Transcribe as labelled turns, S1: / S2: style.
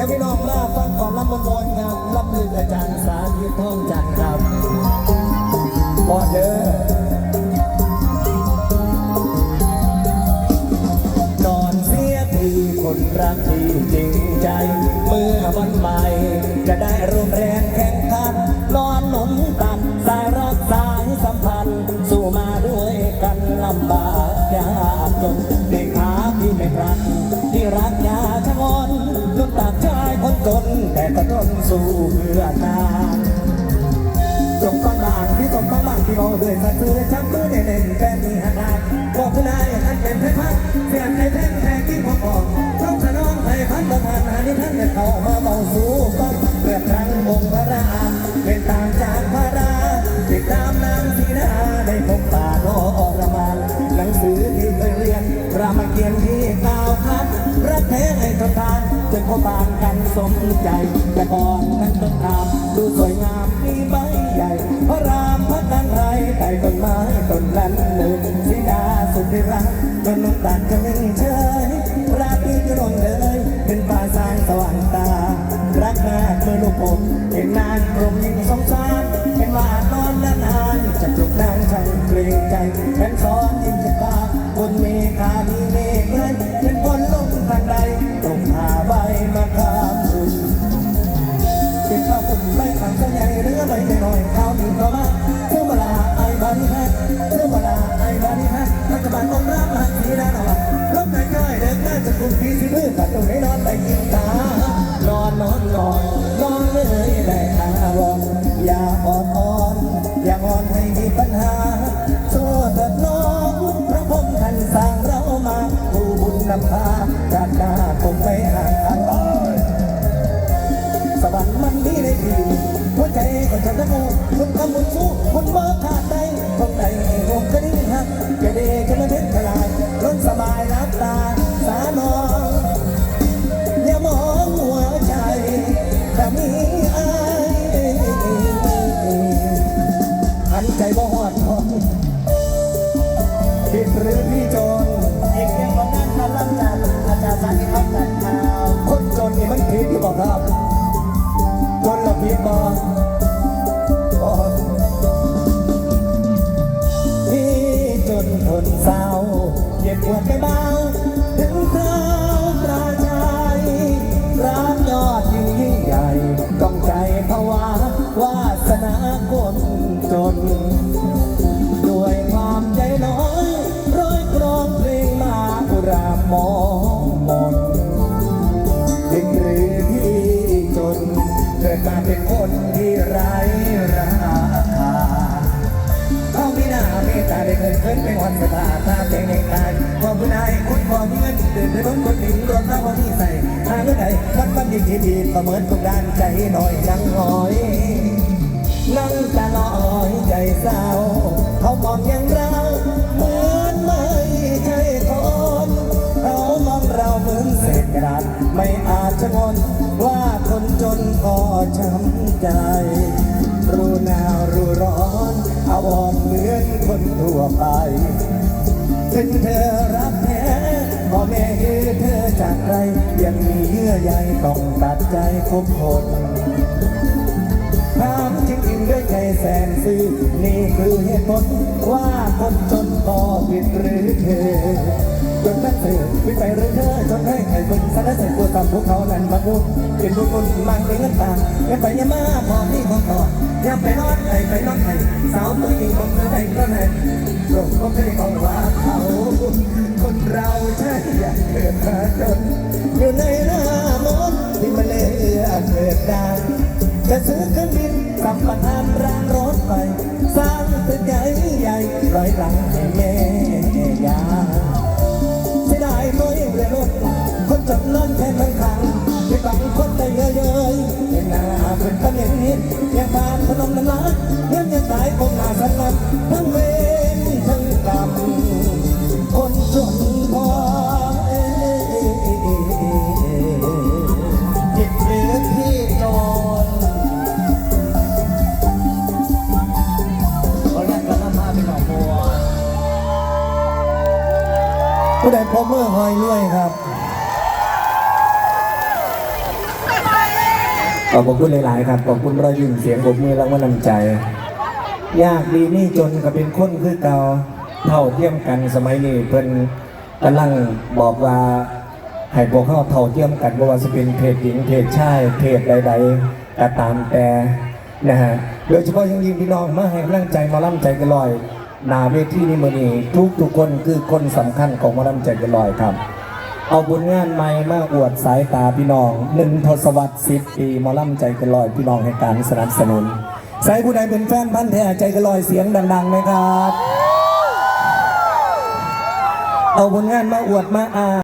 S1: ดี๋ยวพี่น้องมาฟังก่อนรับนบนครับลำลึกอาจารย์สาธิตทองจันทร์ครับบอเด้อนอนเสียทีคนรักที่จริงใจ เมื่อวันใหม่จะได้ร่วมแรงแข่ง แต่ก็ต้องสู้เพื่อนาจบก็บางที่จบก็บางที่เอาด้วยสัตว์ซื้อชักมือเน่นๆแฟนมีหักหลักบอกคุณนายอันเป็นเพชรพักเสียงในานจนพบานกันสมใจ แต่ก่อนนั้นต้นทามดูสวยงามมีใบใหญ่พระรามพัฒนไรใต้ต้นไม้ต้นนั้นหนึ่งสีดาสุดที่รักจนนุ่งตัดจะไม่เชยราตรีจะลงเลย เป็นป่าสางสว่างตา อนอนนอนนอนเลยได้อารมณ์อย่าอ่อนอ่อนอย่าอ่อนให้มีปัญหาโซ่เถิดน้องพระพรหมท่านสร้างเรามาผู้บุญนำพาจากหน้าคงไม่ห่างกันสวรรค์มันมีในทีหัวใจก็จะตะโกนคุณทำบุญสู้คุณเบิกขาดใจ เย็บปวดไม่เบาถึงคราวปราชัยร้านยอดยิ่งยิ่งใหญ่ ต้องใจภาวะวาสนาคนจน ด้วยความใจน้อยร้อยกรองเพลงมาอุรามองมนเด็กหรือที่จนเกิดมาเป็นคนที่ไร้ ตาได้เงินกินเป็นวันสตาตาเป็นในกายความผู้นายคุณพอมีเงินเดินไปบนคนดินรวมทั้งคนที่ใส่หาเงินใดวันวันยิงที่ดีประเมินทุกด้านใจหน่อยนังหอยนั่งตาลอยใจเศร้าเขามองย่างเราเหมือนไม่ใช่คนเขามองเราเหมือนเศษกระดาษไม่อาจจะงนว่าคนจนก็ช้ำใจ ถึงเธอรักแท้พ่อแม่คือเธอจากใครยังมีเยื่อใยต้องตัดใจคบคนถามจริงๆด้วยใจแสนซื่อนี่คือเหตุผลว่าคนจนก็ผิดหรือเธอจนนั่นเสือผิดไปหรือเธอจนให้ใครบึงสารเสร็จกูตามพวกเขานั้นมาพูดเป็นบุญคุณมันเป็นเงินตางอย่าไปอย่ามาพอที่พอต่ออย่าไปนอนไห้ไปนอนไห้ ดดาจะซื้อเครื่องบินสัมปทานรางรถไฟสร้างตึกใหญ่ใหญ่ร้อยหลังให้เม่ย ผู้ใดพบเมื่อหอยรวยครับ ขอบคุณหลาย ๆ ครับ ขอบคุณรอยยิ้มเสียงปรบมือแล้วก็นำใจ ยากดีนี่จนก็เป็นคนคือเก่าเท่าเทียมกันสมัยนี้เพิ่นกำลังบอกว่าให้พวกเขาเท่าเทียมกันว่าจะเป็นเพศหญิงเพศชายเพศใดๆก็ตามแต่นะฮะโดยเฉพาะยังยิ่งพี่น้องมาให้กำลังใจมาล่ำใจกันลอย นาเวทีนี้มือนี้ทุกทุกคนคือคนสำคัญของหมาล่ำใจกันลอยครับ เอาบุญงานใหม่มาอวดสายตาพี่น้องหนึ่งทศวรรษสิบปีมอล่มใจกันลอยพี่น้องให้การสนับสนุนสายผู้ใดเป็นแฟนพันธ์แท้ใจกันลอยเสียงดังๆนะครับ เอาผลงานมาอวดมาอา